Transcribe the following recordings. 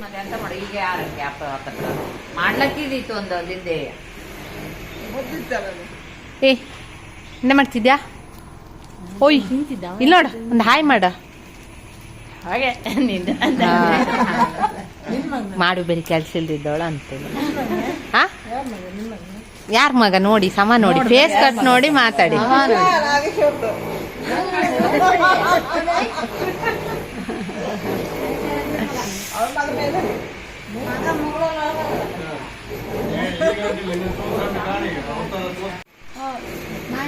ಮತ್ತೆ ಎಂತ ಮಾಡು ಈಗ ಯಾರು ಗ್ಯಾಪ್ ಹಾಕತ್ರ ಮಾಡ್ಲಕ್ಕಿದಿತ್ತು ಒಂದು ಅಲ್ಲಿಂದೆ. ಏ ಎಂತ ಮಾಡ್ತಿದ್ಯಾ? ಓಯ್ ಇಲ್ಲ ನೋಡ ಒಂದು ಹಾಯ್ ಮಾಡ. ಹಾಗೆ ನಿಂದ ಮಾಡು ಬೇರೆ ಕೆಲ್ಸ ಇಲ್ದಿದ್ದವಳ ಅಂತೇಳಿ ಹಾ? ಯಾರ ಮಗ? ನೋಡಿ ಸಮ ನೋಡಿ ಫೇಸ್ ಕಟ್ ನೋಡಿ ಮಾತಾಡಿ.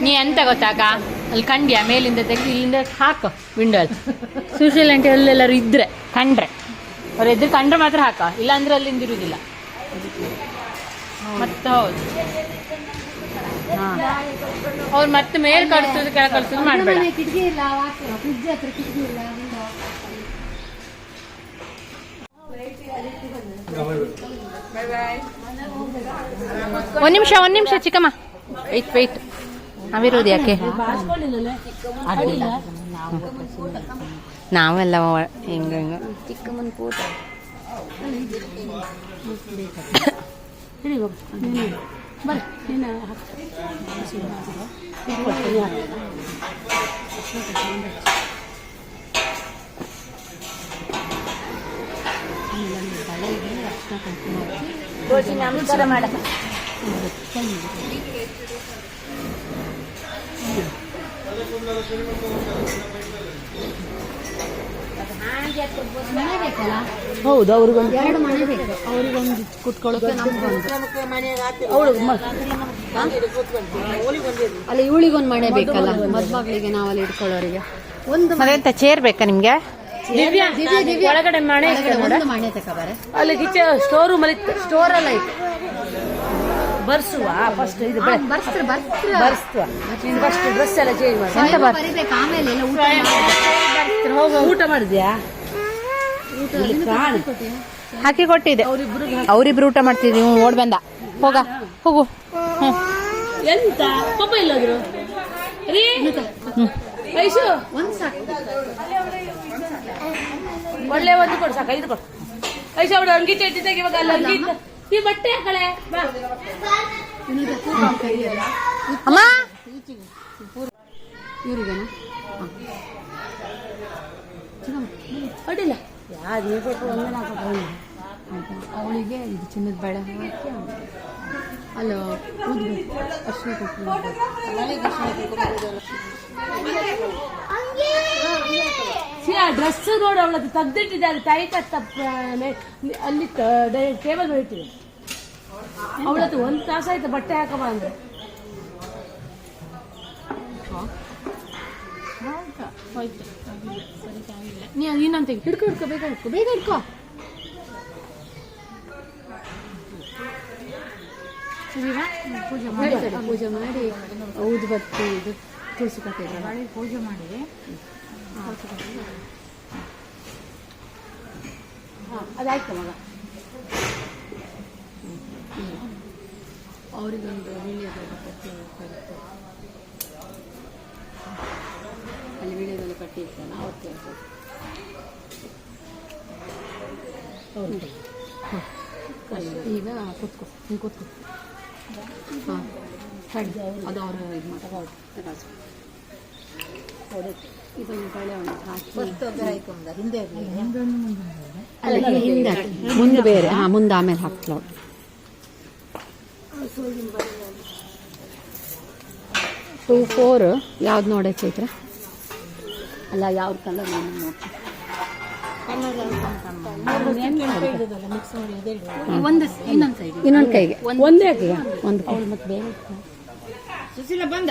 ನೀ ಎಂತ ಗೊತ್ತಾಕ ಅಲ್ಲಿ ಕಂಡ್ಯಾ? ಮೇಲಿಂದ ತೆಗೆದು ಇಲ್ಲಿಂದ ಹಾಕು ವಿಂಡೋ ಸುಶೀಲ್ ಆಂಟಿ ಅಲ್ಲೆಲ್ಲರೂ ಇದ್ರೆ ಕಂಡ್ರೆ. ಅವ್ರ ಎದುರು ಕಂಡ್ರೆ ಮಾತ್ರ ಹಾಕ. ಇಲ್ಲ ಅಂದ್ರೆ ಅಲ್ಲಿಂದ ಇರುವುದಿಲ್ಲ ಮತ್ತೆ ಹೌದು. ಅವ್ರು ಮತ್ತೆ ಮೇಲ್ ಕಳಿಸೋದು ಕೆಳ ಕಳಿಸೋದು ಮಾಡಬೇಡ. ಕಿಟಕಿ ಇಲ್ಲ ಹತ್ರ ಕಿಟಕಿ ಇಲ್ಲ. ಒಂದ್ ನಿಮಿಷ ಒಂದು ನಿಮಿಷ ಚಿಕ್ಕಮ್ಮ. ವೆಯ್ಟ್ ವೆಯ್ಟ್ ನಾವಿರೋದು ಯಾಕೆ? ನಾವೆಲ್ಲ ಒ- ಹಿಂಗ? ಮನೆ ಹೌದು ಅವ್ರಿಗೊಂದು ಎರಡು ಮನೆ ಬೇಕು. ಅವ್ರಿಗೊಂದು ಕುತ್ಕೊಳ್ಳೋಕೆ ಅಲ್ಲಿ ಅಲ್ಲ ಇವಳಿಗೊಂದು ಮನೆ ಬೇಕಲ್ಲ ಮದ್ಮಗಳಿಗೆ ನಾವಲ್ಲಿ ಇಟ್ಕೊಳ್ಳೋರಿಗೆ. ಒಂದು ಮತ್ತೆಂತ ಚೇರ್ ಬೇಕಾ ನಿಮ್ಗೆ? ದಿವ್ಯಾ ದಿವ್ಯ ದಿವ್ಯ? ಒಳಗಡೆ ಮನೆ ಮನೆ ತಗೋಬಾರೆ. ಅಲ್ಲಿ ಕಿಚನ್ ಸ್ಟೋರ್ ರೂಮ್ ಅಲ್ಲಿ ಸ್ಟೋರ್ ಎಲ್ಲ ಐತೆ ಬರ್ಸುವ ಫಸ್ಟ್ ಇದು ಬರ್ಸ್ತ್ರ ಬರ್ಸ್ತ್ರ ಬರ್ಸ್ತುವ ಫಸ್ಟ್ ಡ್ರೆಸ್ ಎಲ್ಲ ಚೇಂಜ್ ಮಾಡಿ. ಎಂತ ಬರಿಬೇಕು ಆಮೇಲೆ ಎಲ್ಲ ಊಟ. ಹೋಗ ಊಟ ಮಾಡಿದ್ಯಾ? ಹಾಕಿ ಕೊಟ್ಟಿದೆ ಅವ್ರಿಬ್ರು ಊಟ ಮಾಡ್ತಿದ್ವಿ ನೀವು ಓಡ್ ಬಂದ. ಹೋಗ ಹೋಗು. ಎಂತ? ಪಾಪ ಇಲ್ಲದ್ರು ರೀ? ಐಶು? ಒಂದ್ ಸಾಕು. ಒಳ್ಳೆ ಒಂದು ಕೊಡು ಸಾಕ ಇದು ಕೊಡು. ಕೈಸ ಅವಳು ಅಂಗಿ ಚಟ್ಟಿ ತೆಗಿವಾಗ ಅಲ್ಲಿ ಅಂಗಿ. ಈ ಬಟ್ಟೆ ಹಾಕಳೆ ಬಾ. ಅಮ್ಮ? ಇವ್ರಿಗೇನಾ ಅಡ್ಡಿಲ್ಲ ಯಾರು ನೀವು ಕೊಟ್ಟು ಒಂದೇ ನಾಲ್ಕು ಕೊಟ್ಟು ಅವಳಿಗೆ ಇದು ಚಿನ್ನದ ಬಳೆ ಹಾಕಿ ಅಲ್ಲ ಊದ್ಬೇಕು ಅರ್ಶಿನ ಸಿ ಆ ಡ್ರೆಸ್ ನೋಡು ಅವಳದ್ದು ತೆಗ್ದಿಟ್ಟಿದ್ದಾರೆ ಟೈಟ್ ಅಲ್ಲಿ ಟೇಬಲ್ ಮೇಲೆ ಇಟ್ಟಿದೆ. ಅವಳದ್ದು ಒಂದು ತಾಸಾಯ್ತು ಬಟ್ಟೆ ಹಾಕಬ ಅಂದ್ರೆ. ನೀ ಇನ್ನೊಂದು ತೆಗಿ ಹಿಡ್ಕೊ ಹಿಡ್ಕೊ, ಬೇಗ ಹಿಡ್ಕೊ ಬೇಗ ಹಿಡ್ಕೊ? ಪೂಜೆ ಮಾಡಿ ಪೂಜೆ ಮಾಡಿ. ಊದು ಬತ್ತಿ ಇದು ತುಳಸಿ ಕಟ್ಟಿದ್ರೆ ಪೂಜೆ ಮಾಡಿ ಅದಾಯ್ತು ಮಗ ಅವರಿಗೊಂದು ವೀಳ್ಯದೆಲೆ ಕಟ್ಟಿ ಕೊಡುತ್ತೆ ಅಲ್ಲಿ ವೀಳ್ಯದೆಲೆ ಕಟ್ಟಿ ಇರ್ತಲ್ಲ ಅವತ್ತು ಈಗ ಕೂತ್ಕೊ ಹಿಂಗೆ ಕೂತ್ಕೊ ಹಾಂ ಸರಿ ಅದು ಅವರು ಇದು ಮಾಡ್ತಾರೆ ಇದೊಂದು ಬಳೆ ಒಂದು ಹಾಕಿ. ಅಲ್ಲ ಹಿಂದೆ. ಮುಂದೆ ಬೇರೆ ಹಾ ಮುಂದೆ ಆಮೇಲೆ ಹಾಕ್ಲೋ. ಟೂ ಫೋರ್ ಯಾವ್ದು ನೋಡೆ ಚೈತ್ರ ಅಲ್ಲ ಯಾವ ಕಲರ್ ಒಂದು ಇನ್ನೊಂದು ಸೈಡ್ ಇನ್ನೊಂದು ಕೈಗೆ? ಒಂದೇ ಒಂದು ಕೈ ಮತ್ತೆ ಬೇರೆ ಸುಶೀಲ ಬಂದ.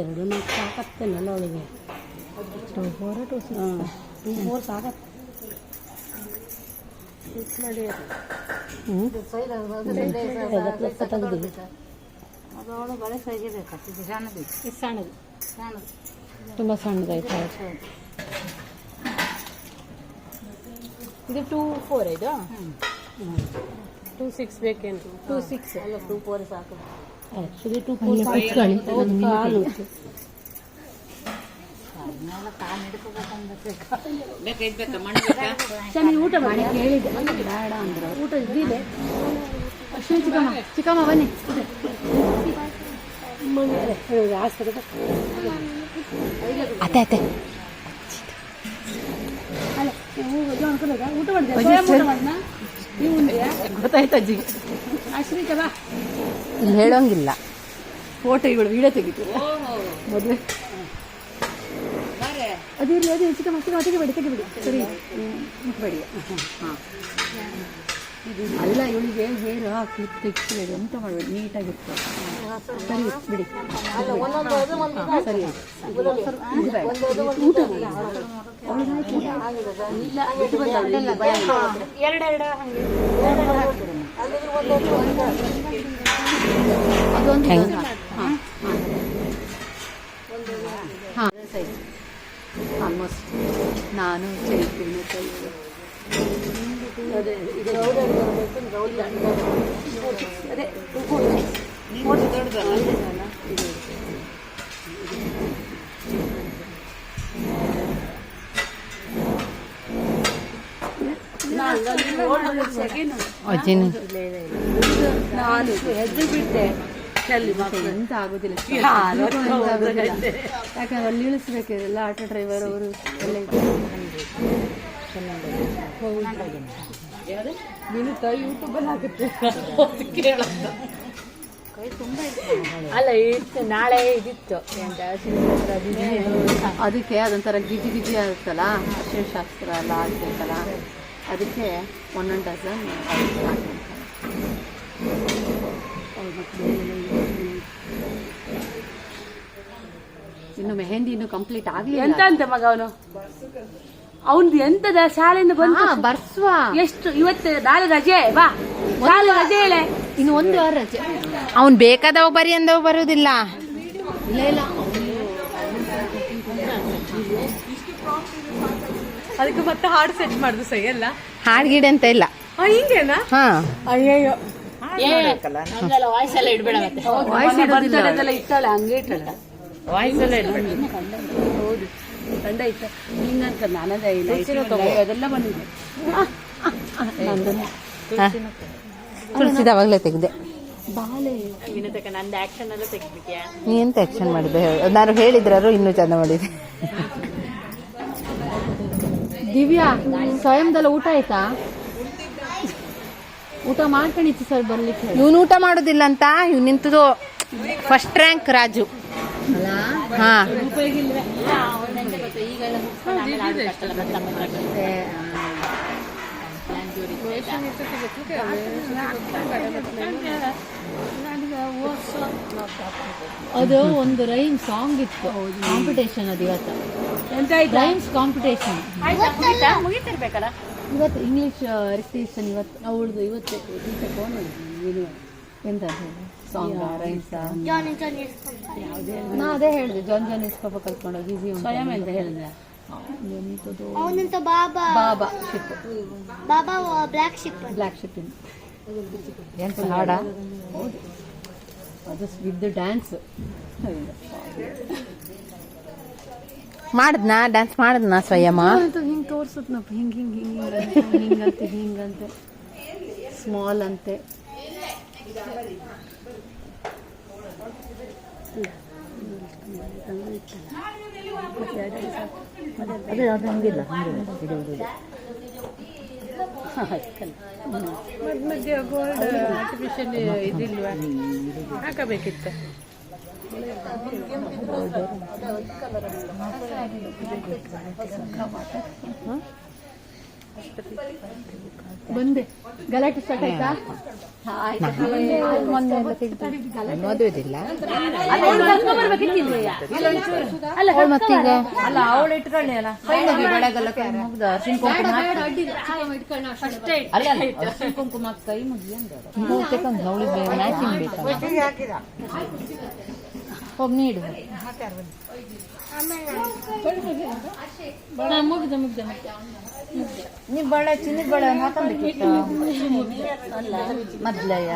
ಎರಡು ನಾಲ್ಕು ಸಾಕತ್ತಲ್ಲ ಅವಳಿಗೆ two four two six two four ಸಾಕತ್ತೆ ತುಂಬ ಸಣ್ಣದಾಯ್ತು ಇದು ಟೂ ಫೋರ್ ಇದು ಟೂ ಸಿಕ್ಸ್ ಬೇಕೇನು? ಟೂ ಸಿಕ್ಸ್ ಅಲ್ಲ ಟೂ ಫೋರ್ ಸಾಕು. ಆ್ಯಕ್ಚುಲಿ ಟೂ ಕಾಲು ಚೆನ್ನಾಗಿ ಊಟ ಮಾಡಿ ಹೇಳಿದೆ ಬೇಡ ಅಂದ್ರೆ ಊಟ ಇದ್ದಿದೆ ಅಶ್ವಿನಿ ಚಿಕ್ಕಮ್ಮ ಚಿಕ್ಕಮ್ಮ ಬನ್ನಿ ಆಸ್ಪತ್ರೆ ಅತ್ತೆ ಅತ್ತೆ ಅಲ್ಲ ನೀವು ಅನ್ಕೊಂಡಾಗ? ಊಟ ಮಾಡಿದೆ? ನೀವು? ಗೊತ್ತಾಯ್ತು ಅಜ್ಜಿಗೆ ಅಶ್ವಿನಿಕ ಬಾ ಇಲ್ಲಿ ಹೇಳೋಂಗಿಲ್ಲ ಫೋಟೋ ಇವಳು ವಿಡಿಯೋ ತೆಗಿತು ಮದುವೆ ಅದು ಇರಲಿ ಅದು ಚಿಕ್ಕಮ್ಮ ಚಿಕ್ಕಮ್ಮ ತೆಗಿಬೇಡಿ ತೆಗಿಬೇಡಿ ಸರಿ ಹ್ಮ್, ಮುಟ್ಬೇಡಿ ಹಾಂ ಅಲ್ಲ ಇವಳಿಗೆ ಹೇರು ಹಾಕಿ ತೆಗಿಸ್ಬೇಡಿ ಎಂತ ಮಾಡಬೇಡಿ ನೀಟಾಗಿತ್ತು ಸರಿ ಬಿಡಿ. ಸರಿ ಊಟ ಮಾಡಿ ಹಾಂ ಇಲ್ಲ ಬಿಟ್ಟು ಬಂದ ನಾನು ಭಯ ಅದೇ ನಾನು ಹೆಜ್ಜೆ ಬಿಟ್ಟೆ. ಚೆಲ್ಲಿ ಎಂತ ಆಗೋದಿಲ್ಲ. ಎಂತ ಆಗೋದಿಲ್ಲ. ಯಾಕಂದ್ರೆ ಅಲ್ಲಿ ಇಳಿಸ್ಬೇಕಿರಲ್ಲ ಆಟೋ ಡ್ರೈವರ್ ಅವರು ಎಲ್ಲ ಬೀಳುತ್ತಾ ಯೂಟ್ಯೂಬಲ್ಲಿ ಆಗುತ್ತೆ ಅಲ್ಲ ಇತ್ತು ನಾಳೆ ಇದಿತ್ತು ಎಂತ. ಅದಕ್ಕೆ ಅದೊಂಥರ ಗಿಜಿ ಗಿಜಿ ಆಗುತ್ತಲ್ಲ? ಅರ್ಶಿಣ ಶಾಸ್ತ್ರ ಎಲ್ಲ ಆಗ್ತಿರ್ತಲ್ಲ ಅದಕ್ಕೆ ಒಂದೊಂದು ಡಜನ್ ಇನ್ನು ಮೆಹಂದಿ ಇನ್ನು ಕಂಪ್ಲೀಟ್ ಎಂತ ಅಂತ ಅಂತ ಮಗ ಅವನು? ಅವನ್ದು ಎಂತದ ಶಾಲೆಯಿಂದ ಬಂದು ಬರ್ಸುವ. ಎಷ್ಟು ಇವತ್ತು ನಾಳೆ ರಜೆ ಬಾ. ನಾಳೆ ರಜೆ ಹೇಳೆ. ಇನ್ನು ಒಂದು ವಾರ ರಜೆ. ಅವ್ನು ಬೇಕಾದವ ಬರಿ ಅಂದವ ಬರುದಿಲ್ಲ. ಇಲ್ಲ ಇಲ್ಲ. ಅದಕ್ಕೆ ಮತ್ತೆ ಹಾಡು ಸೆಟ್ ಮಾಡುದು ಸೈ ಎಲ್ಲ ಹಾಡ್ ಗಿಡ ಅಂತ ಇಲ್ಲ. ಆ, ಹಿಂಗೇನಾ? ಹಾ. ಅಯ್ಯಯ್ಯೋ. ವಾಯ್ಸ್ ಎಲ್ಲ ಇಡ್ಬೇಡ ವಾಯ್ಸ್ ಇಡೋದಿಲ್ಲ. ಇಟ್ಟಾಳೆ ಹಂಗೆ ಇಟ್ಟಾಳೆ. ವಾಯ್ಸ್ ಎಲ್ಲ ಇಡ್ಬೇಡ ಹೌದು ಇತ್ತು. ಹಿಂಗಂತ ನಾನದೇ ಅದೆಲ್ಲ ಬಂದಿದೆ. ತುಳಸಿದವಾಗ್ಲೇ ತೆಗ್ದೆ. ಬಾಲೆ ವಿನತಕ ನಂದು ಆಕ್ಷನ್ ಎಲ್ಲ ನೀ ಎಂತ ಆಕ್ಷನ್ ಮಾಡಿದ್ದೆ? ಹೇಳು ನಾನು ಹೇಳಿದ್ರಾರು ಇನ್ನೂ ಚಂದ ಮಾಡಿದೆ. ದಿವ್ಯಾ ಸ್ವಯಂದಲ್ಲ ಊಟ ಆಯ್ತಾ? ಊಟ ಮಾಡ್ಕೊಂಡಿತ್ತು ಸರ್ ಬರ್ಲಿಕ್ಕೆ. ಇವನು ಊಟ ಮಾಡೋದಿಲ್ಲ ಅಂತ ಇವ್ ನಿಂತದು ಫಸ್ಟ್ ರ್ಯಾಂಕ್ ರಾಜು. ಹಾ. ಅದು ಒಂದು ರೈಮ್ ಸಾಂಗ್ ಇತ್ತು. ಕಾಂಪಿಟೇಷನ್ ಅದು ಇವತ್ತು. ರೈಮ್ಸ್ ಕಾಂಪಿಟೇಷನ್ ಮುಗಿತಿರ್ಬೇಕಲ್ಲ? ಇವತ್ತು ಇಂಗ್ಲಿಷ್ ರಿಕ್ಟೇಷನ್ ಇವತ್ತು. ಅವಳದು ಇವತ್ತು ಟೀಚರ್ ಫೋನ್ ಏನು? ಎಂತ ಸಾಂಗ್ ರೈಮ್ಸ್ ನಾ ಅದೇ ಹೇಳಿದೆ ಜಾನ್ ಜಾನ್ ಇಸ್ಕೊಪ ಕಲ್ತ್ಕೊಂಡು ಈಸಿ ಸ್ವಯಂ ಅಂತ ಹೇಳಿದೆ. ಎಂತದು ಅವನಂತ baa. Baa sheep baa black sheep black sheep ಎಂತ ಹಾಡ? ಅದು ವಿತ್ ಡ್ಯಾನ್ಸ್ ಮಾಡಿದ್ನಾ? ಡ್ಯಾನ್ಸ್ ಮಾಡದ್ನಾ ಸ್ವಯಂ ಹಿಂಗೆ ತೋರ್ಸುತ್ತನಪ್ಪ ಹಿಂಗೆ ಹಿಂಗೆ ಹಿಂಗೆ ಹಿಂಗಂತೆ ಹಿಂಗಂತೆ ಸ್ಮಾಲ್ ಅಂತೆ. ಅದೇ ಅದು ಹಂಗಿಲ್ಲ ಮಧ್ಯ ಮಧ್ಯ ಗೋಲ್ಡ್ ಆರ್ಟಿಫಿಷಿಯಲ್ ಇದಿಲ್ವಾ? ಹಾಕಬೇಕಿತ್ತು. ಬಂದೆ. ಗಲಾಟೆ ಸ್ಟಾರ್ಟ್ ಆಯ್ತಾ? ಅಲ್ಲ ಮತ್ತೀಗ ಅಲ್ಲ ಅವಳು ಇಟ್ಕೊಳ್ಳಿ ಅಲ್ಲ. ಬೆಳಗೆಲ್ಲ ಕೈ ಮುಗ್ದು ಅರ್ಶಿನ ಕುಂಕುಮ ಅಷ್ಟೇ ಅಲ್ಲ ಅಲ್ಲ ಅರ್ಶಿನ ಕುಂಕುಮ ಹಾಕಿ ಕೈ ಮುಗಿ ಅಂದ ಅವಳಿಗೆ ಮ್ಯಾಚಿಂಗ್ ಬೇಕಲ್ಲ ಹೋಗಿ ನೀಡು. ಮುಗ್ದ ಮುಗ್ದ ನೀವು ಬಳೆ ಚಿನ್ನದ ಬಳೆ ಹಾಕೊಂಡ್ಬೇಕಿತ್ತು ಮೊದ್ಲಯ್ಯ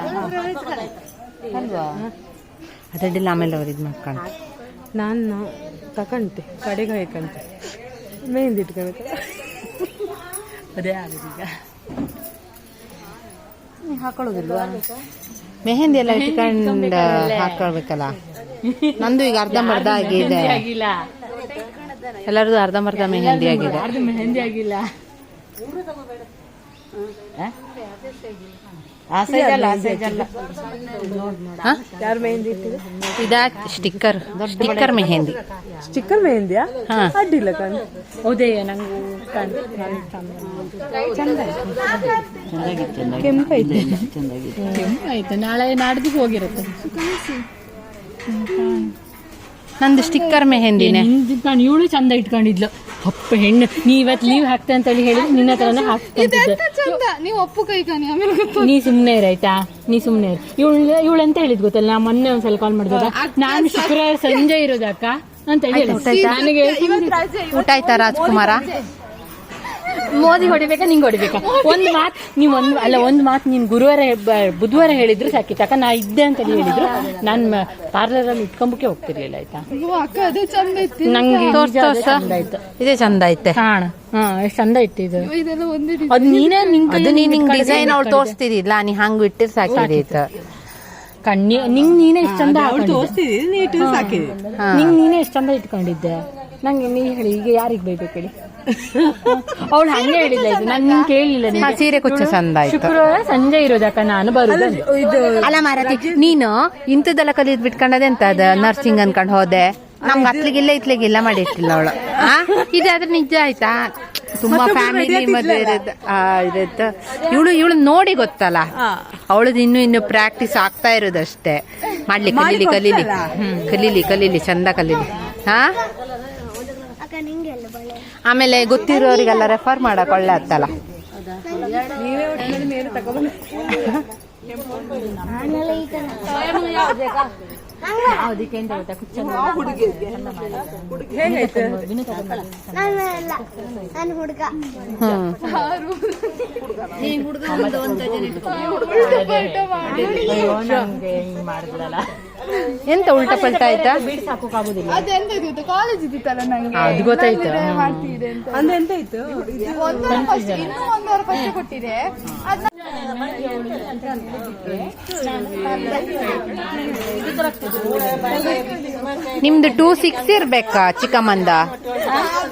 ಅಲ್ವಾ? ಅದಡ್ಡಿಲ್ಲ ಆಮೇಲೆ ಅವ್ರು ಇದು ಮಾಡ್ಕೊಂಡು ನಾನು ತಕಂತೆ ಕಡೆಗೆ ಹಾಕಂತೆ ಮೆಹಂದಿ ಇಟ್ಕೋಬೇಕು. ಅದೇ ಆಗುದೀಗ ಈಗ. ಹಾಕೊಳ್ಳೋದಿಲ್ವಾ? ಮೆಹಂದಿ ಎಲ್ಲ ಇಟ್ಕೊಂಡು ಹಾಕೊಳ್ಬೇಕಲ್ಲ? ನಂದು ಈಗ ಅರ್ಧಂಬರ್ಧ ಆಗಿದೆ. ಎಲ್ಲರದು ಅರ್ಧಂಬರ್ಧ ಮೆಹಂದಿ ಆಗಿದೆ. ಮೆಹಂದಿ ಆಗಿಲ್ಲ. ಆ ಸೈಜ್ ಅಲ್ಲ ಆ ಸೈಜ್ ಅಲ್ಲ. ಹಾ? ಯಾರು ಮೆಹಂದಿ ಇಟ್ಟಿದೆ ಇದಾ ಸ್ಟಿಕ್ಕರ್ ಸ್ಟಿಕ್ಕರ್ ಮೆಹಂದಿ. ಸ್ಟಿಕ್ಕರ್ ಮೆಹಂದಿಯಾ? ಹಾಂ. ಅಡ್ಡಿಲ್ಲ ಕಣ್. ಹೌದೇ ನಂಗೆ ಕೆಂಪೈತೆ ಆಯ್ತು. ನಾಳೆ ನಾಡ್ದಿಗೆ ಹೋಗಿರುತ್ತೆ. ನಂದು ಸ್ಟಿಕ್ಕರ್ ಮೆಹಂದಿನೇ. ನಾನು ಇವಳು ಚಂದ ಇಟ್ಕೊಂಡಿದ್ಲು. ಅಪ್ಪ ಹೆಣ್ಣು ನೀ ಇವತ್ತು ಲೀವ್ ಹಾಕ್ತೆ ಅಂತೇಳಿ ಹೇಳಿದ್ರೆ ನಿನ್ನ ಹತ್ರನೇ ಹಾಕ್ತಿದ್ದೆ ನೀವು ಒಪ್ಪು ಕೈ ಕಾಣಿ ಆಮೇಲೆ ನೀ ಸುಮ್ನೆ ಇರಾಯ್ತಾ ನೀ ಸುಮ್ನೆ ಇರು. ಇವಳು ಇವಳು ಅಂತ ಹೇಳಿದ್ ಗೊತ್ತಲ್ಲ? ನಾ ಮೊನ್ನೆ ಒಂದ್ಸಲ ಕಾಲ್ ಮಾಡಿದಾಗ ನಾನು ಶುಕ್ರವಾರ ಸಂಜೆ ಇರೋದಕ್ಕ ಅಂತ ಹೇಳಿ ನನಗೆ ಊಟ ಆಯ್ತಾ ರಾಜ್ಕುಮಾರ? ಮೋದಿ ಹೊಡಿಬೇಕಾ ನಿಂಗೆ ಹೊಡಿಬೇಕಾ? ಒಂದು ಮಾತು ನೀವು ಒಂದು ಅಲ್ಲ ಒಂದು ಮಾತು ನೀನ್ ಗುರುವಾರ ಬುಧವಾರ ಹೇಳಿದ್ರು ಸಾಕಿ. ಅಕ್ಕ ನಾ ಇದ್ದೆ ಅಂತ ಹೇಳಿದ್ರು. ನಾನ್ ಪಾರ್ಲರ್ ಅಲ್ಲಿ ಇಟ್ಕೊಂಬಕ್ಕೆ ಹೋಗ್ತಿರ್ಲಿಲ್ಲ ಆಯ್ತಾ? ನಂಗೆ ಚಂದ ಆಯ್ತು. ಇದೇ ಚಂದ ಐತೆ. ಕಾಣ. ಹಾ ಎಷ್ಟ್ ಚಂದ ಇತ್ತು ಇದು. ಇದೆಲ್ಲ ಒಂದೇ ಅದ್ ನೀನೇ ನಿಂಗೆ ಅದು ನಿಂಗ್ ಡಿಸೈನ್ ಅವಳು ತೋರಿಸ್ತಿದಿಲ್ಲ ನೀ ಹಂಗ್ ಇಟ್ಟಿರ್ ಸಾಕಿದೈತ ಕಣ್ಣಿ ನಿಂಗ್ ನೀನೇ ಇಷ್ಟ ಚಂದ ನಿಂಗ್ ನೀನೇ ಎಷ್ಟ್ ಚಂದ ಇಟ್ಕೊಂಡಿದ್ದೆ. ನಂಗೆ ನೀ ಹೇಳಿ ಈಗ ಯಾರಿಗ್ ಬೈಬೇಕು ಹೇಳಿ ಅವಳು ಹಂಗೆ ಹೇಳಿಲ್ಲ ಇದು. ನಾನು ಕೇಳಿಲ್ಲ ಹಾ, ಸೀರೆ ಕುಚ್ಚ ಚಂದ ಆಯ್ತು ಶುಕ್ರವಾರ ಸಂಜೆ ಇರೋದಕ್ಕ ನಾನು ಬರುದು ಇದು ಅಲ್ಲ ಮಾರತಿ ನೀನು ಇಂಥದ್ದೆಲ್ಲ ಕಲಿದ್ ಬಿಟ್ಕೊಂಡದೆ ಅಂತ ಅದ ನರ್ಸಿಂಗ್ ಅನ್ಕೊಂಡ್ ಹೋದೆ. ನಮ್ಗೆ ಅತ್ಲಿಗಿಲ್ಲ ಇತ್ಲಿಗಿಲ್ಲ ಮಾಡಿ ಇಟ್ಟಿಲ್ಲ ಅವಳು. ಆ? ಇದಾದ್ರೆ ನಿಜ ಆಯ್ತಾ? ತುಂಬಾ ಫ್ಯಾಮಿಲಿ ಮದುವೆ ಇರುತ್ತೆ. ಇವಳು ಇವಳು ನೋಡಿ ಗೊತ್ತಲ್ಲ. ಅವಳದು ಇನ್ನು ಇನ್ನು ಪ್ರಾಕ್ಟೀಸ್ ಆಗ್ತಾ ಇರೋದಷ್ಟೇ. ಮಾಡ್ಲಿ ಕಲೀಲಿ ಕಲೀಲಿ. ಹ್ಮ್ ಕಲೀಲಿ ಕಲೀಲಿ ಚಂದ ಕಲೀಲಿ. ಹಾ ಆಮೇಲೆ ಗೊತ್ತಿರೋರಿಗೆಲ್ಲ ರೆಫರ್ ಮಾಡಕ್ ಒಳ್ಳೆ ಆತ್ತಲ್ಲ ನಾನು ಹುಡುಗ. ಎಂತ ಉಲ್ಟಾ ಪಲ್ಟಾ ಆಯ್ತಾ? ಅದೆಂತ ಕಾಲೇಜ್ ಇದ್ದಿತ್ತಲ್ಲ ನಂಗೆ. ಅದು ಗೊತ್ತಾಯ್ತು. ಮಾಡ್ತಿದೆ ಅಂತ. ಅಂದ್ರೆ ಎಂತ ಇತ್ತು? ಕೊಟ್ಟಿದೆ. ನಿಮ್ದು ಟೂ ಸಿಕ್ಸ್ ಇರ್ಬೇಕಾ ಚಿಕ್ಕಮ್ಮಂದ?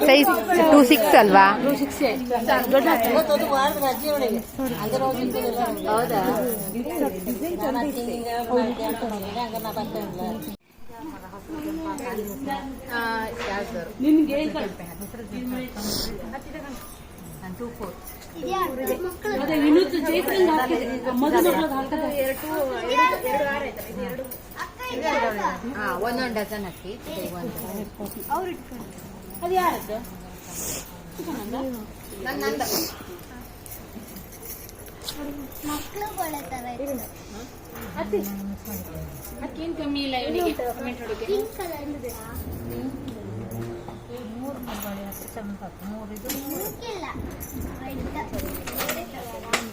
ಸೈಜ್ ಟೂ ಸಿಕ್ಸ್ ಅಲ್ವಾ? ಮಕ್ಕಳು ಅದೇ ವಿನೂತ್ ಚೈತ್ರಂಗ್ ಹಾಕಿದೆ ಮಧು ಮಕ್ಕಳದ್ದು ಹಾಕಿದೆ ಒಂದೊಂದು ಡಜನ್ ಹಾಕಿ. ಅದು ಯಾರದ್ದು? ಮಕ್ಕಳು ಬಳೆ ತರ ಇತ್ತು ಅದಕ್ಕೇನ್ ಕಮ್ಮಿ ಇಲ್ಲ ಇವನಿಗೆ ಕಮೆಂಟ್ ಹೊಡಿಕೆ ಪಿಂಕ್ ಕಲರ್ ಇದೆ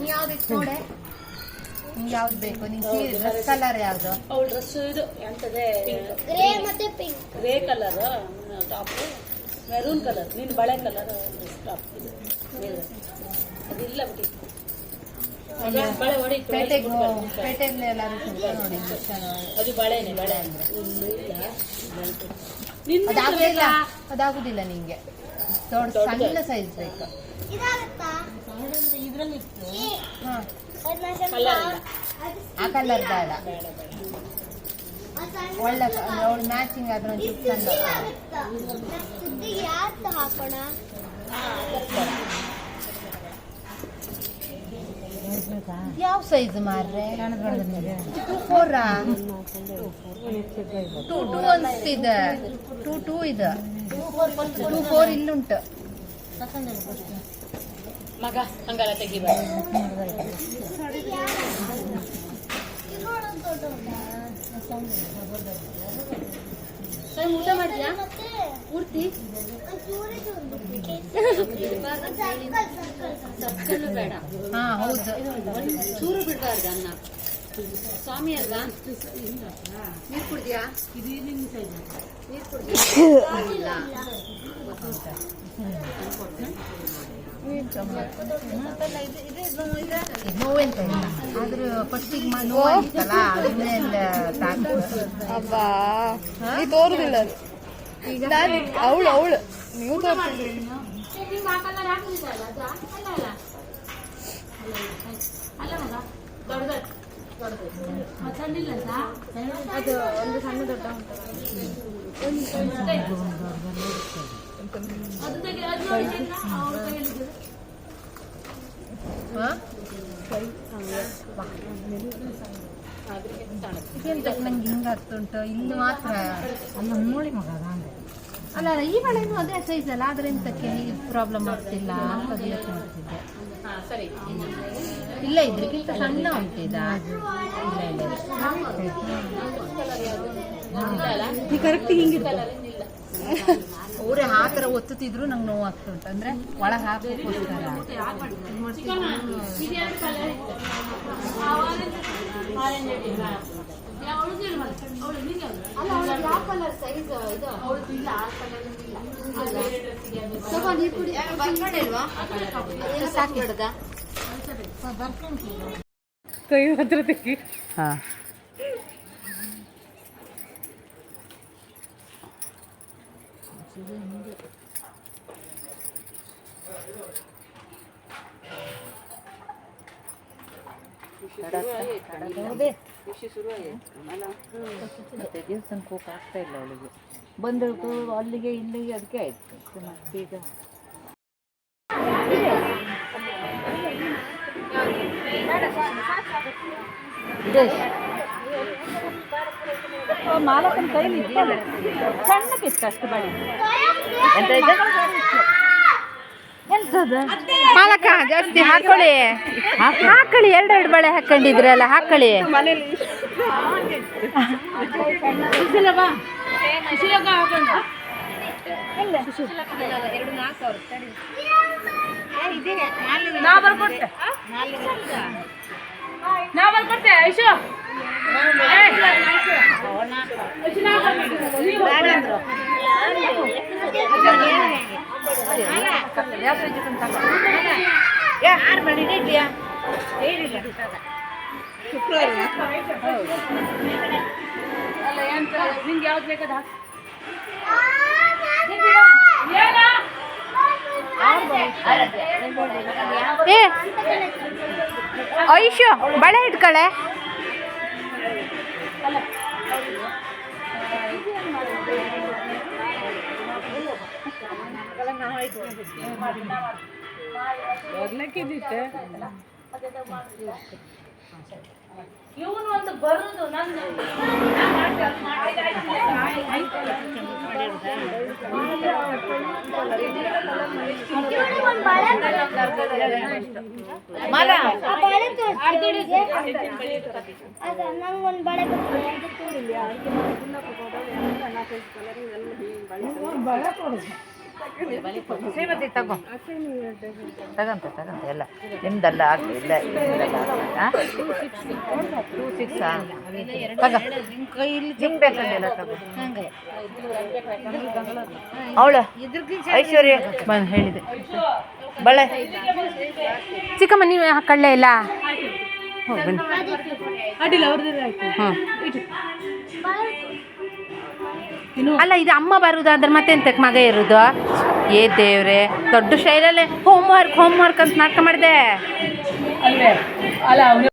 ಇಲ್ಲ ನೋಡೆ ನಿಂಗೆ ಯಾವ್ದು ಬೇಕು? ನಿಂಗೆ ಡ್ರೆಸ್ ಕಲರ್ ಯಾವ್ದು? ಅವಳ ಡ್ರೆಸ್ ಇದು ಎಂತದೆ ಗ್ರೇ ಮತ್ತೆ pink grey colour top maroon colour ನೀನು ಬಳೆ ಕಲರ್ ಟಾಪ್ ಇದು. ಅದಿಲ್ಲ ಬಿಡಿ. ಬಳೆ ಹೊಡಿತು ಪೇಟೆಗೆ ಪೇಟೆಯಲ್ಲಿ ಎಲ್ಲರೂ ನೋಡಿ ಅದು ಬಳೆನೆ ಬಳೆ ಅದಾಗುದಿಲ್ಲ ಅದಾಗುದಿಲ್ಲ ನಿಂಗೆ. ದೊಡ್ಡ ಸಣ್ಣ ಸೈಜ್ ಬೇಕು. ಆ ಕಲರ್ ಬೇಡ. ಒಳ್ಳೆ ಅವಳು ಮ್ಯಾಚಿಂಗ್ ಆದ್ರೆ ಒಂದು ಚಂದ ಹಾಕೋಣ. ಯಾವ ಸೈಜ್ ಮಾರ್ರೆ? ಟೂ ಫೋರಾ ಟೂ ಟೂ ಅನ್ಸ್ತಿದೆ ಟೂ ಟೂ ಇದೆ. ಟೂ ಫೋರ್ ಇಲ್ಲುಂಟು. ಮಗ ಹಂಗಲ್ಲ ತೆಗಿಬೇಡ ಊಟ ಮಾಡಿದ್ಯಾ ಪೂರ್ತಿ ಚೂರಿ ಚೂರು ಸರ್ಕಲ್ ಬೇಡ ಹಾ ಹೌದು ಚೂರು ಬಿಡಬಾರ್ದು ಅನ್ನ ಸ್ವಾಮಿ ಅಲ್ವಾ ನೀರು ಕುಡ್ದ್ಯಾ ಇದು ನೀರು ಕುಡ್ದಿಲ್ಲ ಅಬ್ಬಾ ನೀ ತೋರುದಿಲ್ಲ ಅದು ನಾನು ಅವಳು ಅವಳು ನೀವು ತೋರ್ಸಿದ್ರಿ ನಿಮ್ಮ ಆ ಕಲರ್ ಹಾಕಿದ್ದಲ್ಲ ಅದು ಅಲ್ಲ ಅಲ್ಲ ಅಲ್ಲ ಮಗ ದೊಡ್ಡದು ದೊಡ್ಡದು ಮತ್ತೆ ಸಣ್ಣಿಲ್ಲ ಅಂತ ಅದು ಒಂದು ಸಣ್ಣ ದೊಡ್ಡ ಅದು ತೆಗಿ ಅದು ನೋಡಿ ಅವ್ರ ಕೈಯಲ್ಲಿದ್ದು ಹಾ ಇದೆಂತ ನಂಗೆ ಹಿಂಗೆ ಆಗ್ತುಂಟು ಇಲ್ಲಿ ಮಾತ್ರ ಅಲ್ಲ ನೋಡಿ ಮಗ ಹಂಗೆ ಅಲ್ಲ ಈ ಬಳೆನೂ ಅದೇ ಸೈಜ್ ಅಲ್ಲ ಆದ್ರೆ ಎಂತಕ್ಕೆ ಪ್ರಾಬ್ಲಮ್ ಆಗ್ತಿಲ್ಲ ಅಂತ ಯೋಚನೆ ಮಾಡ್ತಿದ್ದೆ ಇಲ್ಲ ಇದ್ರಿಗಿಂತ ಸಣ್ಣ ಉಂಟು ಇದ. ಇಲ್ಲ ಕರೆಕ್ಟ್ ಹಿಂಗಿತ್ತು ಅವರೇ ಆ ಥರ ಒತ್ತುತ್ತಿದ್ರು ನಂಗೆ ನೋವು ಆಗ್ತುಂಟು ಅಂದ್ರೆ ಒಳಗೆ ಹಾಕೋಕ್ಕೋಸ್ಕರ ಇದು ಎರಡು ಕಲರ್ ಇತ್ತು ಹಾ. ಇಟ್ಟಿಲ್ಲ ಹಾ ದೇವಸ್ಥಾನಕ್ಕೆ ಹೋಗಕ್ಕೆ ಆಗ್ತಾ ಇಲ್ಲ ಅವಳಿಗೆ. ಬಂದಳು ಅಲ್ಲಿಗೆ ಇಲ್ಲಿಗೆ ಅದಕ್ಕೆ ಆಯ್ತು. ಮತ್ತೆ ಈಗ ಮಾಲಕನ ಕೈಲಿ ಸಣ್ಣಕ್ಕಿತ್ತು ಅಷ್ಟು ಬಳಿ ಎಂತ ಎಂತದ ಜಾಸ್ತಿ ಹಾಕೊಳ್ಳಿ. ಹಾಕೊಳ್ಳಿ ಎರಡೆರಡು ಬಳೆ ಹಾಕೊಂಡಿದ್ರಲ್ಲ ಹಾಕೊಳ್ಳಿ. ಸುಶೀಲ ಬಾ ಸುಶೀಲಕ್ಕ ಹಾಕೊಂಡು ನಾ ಬರ್ಕೊಟ್ಟೆ ನಾ ಬರ್ಕೊಟ್ಟೆ ಐಶು ಅಲ್ಲ ಎಂತ ನಿಂಗೆ ಯಾವ್ದು ಬೇಕಾದ ಏ ಐಶು ಬಳೆ ಇಟ್ಕಳೆ. ಬರ್ಲಿಕ್ಕಿದ್ದಿತ್ತೆ. ಇವನು ಒಂದು ಬರುದು ನನ್ನ ನಂಗೊಂದು ಬಳೆ ಶ್ರೀಮತಿ ತಗೋ. ತಗಂತ ತಗಂತ ಎಲ್ಲ. ನಿಮ್ದಲ್ಲ ಆಗಲಿ ಇಲ್ಲ ಟೂ ಸಿಕ್ಸ್ ತಗ. ನಿಂಗೆ ಬೇಕಂದಿಲ್ಲ ತಗೋ. ಅವಳು ಐಶ್ವರ್ಯ ಹೇಳಿದೆ. ಬಳೆ. ಚಿಕ್ಕಮ್ಮ ನೀವು ಕಳ್ಳೆ ಇಲ್ಲ ಹ್ಞೂ ಬನ್ನಿ. ಅಡ್ಡಿಲ್ಲ ಅವ್ರದ್ದು ಆಯ್ತು. ಹ್ಞೂ ಅಲ್ಲ ಇದು ಅಮ್ಮ ಬರುದಾದ್ರೆ ಮತ್ತೆ ಎಂತ ಮಗ ಇರುದು? ಏ ದೇವ್ರೆ ದೊಡ್ಡ ಶೈಲಲ್ಲೇ ಹೋಮ್ ವರ್ಕ್ ಹೋಮ್ ವರ್ಕ್ ಅಂತ ನಾಟಕ ಮಾಡಿದೆ. ಅಲ್ಲೇ ಅಲ್ಲ ಅವ್ನು